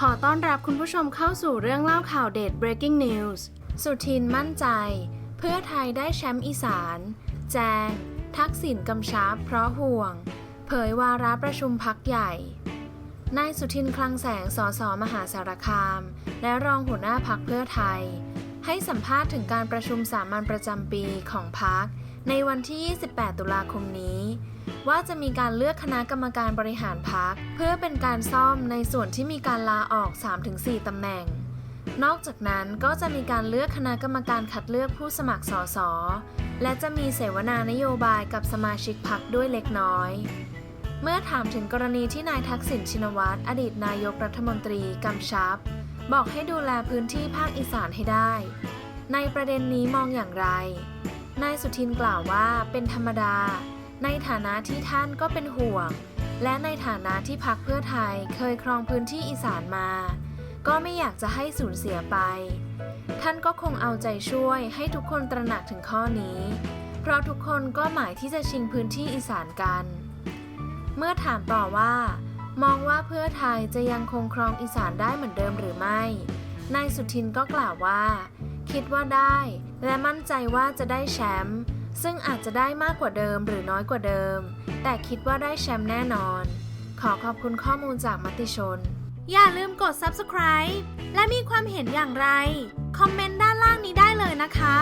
ขอต้อนรับคุณผู้ชมเข้าสู่เรื่องเล่าข่าวเด็ด breaking news สุทินมั่นใจ เพื่อไทยได้แชมป์อีสาน แจง ทักษิณกำชับเพราะห่วง เผยวาระประชุมพักใหญ่ นายสุทินคลังแสงสสมหาสารคาม และรองหัวหน้าพักเพื่อไทย ให้สัมภาษณ์ถึงการประชุมสามัญประจำปีของพักในวันที่ 28 ตุลาคมนี้ ว่าจะมีการเลือกคณะกรรมการบริหารพักเพื่อเป็นการซ่อมในส่วนที่มีการลาออก 3-4 ตำแหน่ง นอกจากนั้นก็จะมีการเลือกคณะกรรมการคัดเลือกผู้สมัครสสและจะมีเสวนานโยบายกับสมาชิกพักด้วยเล็กน้อยเมื่อถามถึงกรณีที่นายทักษิณชินวัตรอดีตนายกรัฐมนตรีกำชับ บอกให้ดูแลพื้นที่ภาคอีสานให้ได้ ในประเด็นนี้มองอย่างไร นายสุทินกล่าวว่าเป็นธรรมดา ในฐานะที่ท่านก็เป็นห่วง และในฐานะที่พักเพื่อไทยเคยครองพื้นที่อีสานมา ก็ไม่อยากจะให้สูญเสียไป ท่านก็คงเอาใจช่วยให้ทุกคนตระหนักถึงข้อนี้ เพราะทุกคนก็หมายที่จะชิงพื้นที่อีสานกัน เมื่อถามต่อว่า มองว่าเพื่อไทยจะยังคงครองอีสานได้เหมือนเดิมหรือไม่ นายสุทินก็กล่าวว่า คิดว่าได้ และมั่นใจว่าจะได้แชมป์ ซึ่งอาจจะได้มากกว่าเดิมหรือน้อยกว่าเดิม แต่คิดว่าได้แชมป์แน่นอน ขอขอบคุณข้อมูลจากมติชน อย่าลืมกด subscribe และมีความเห็นอย่างไร คอมเมนต์ด้านล่างนี้ได้เลยนะคะ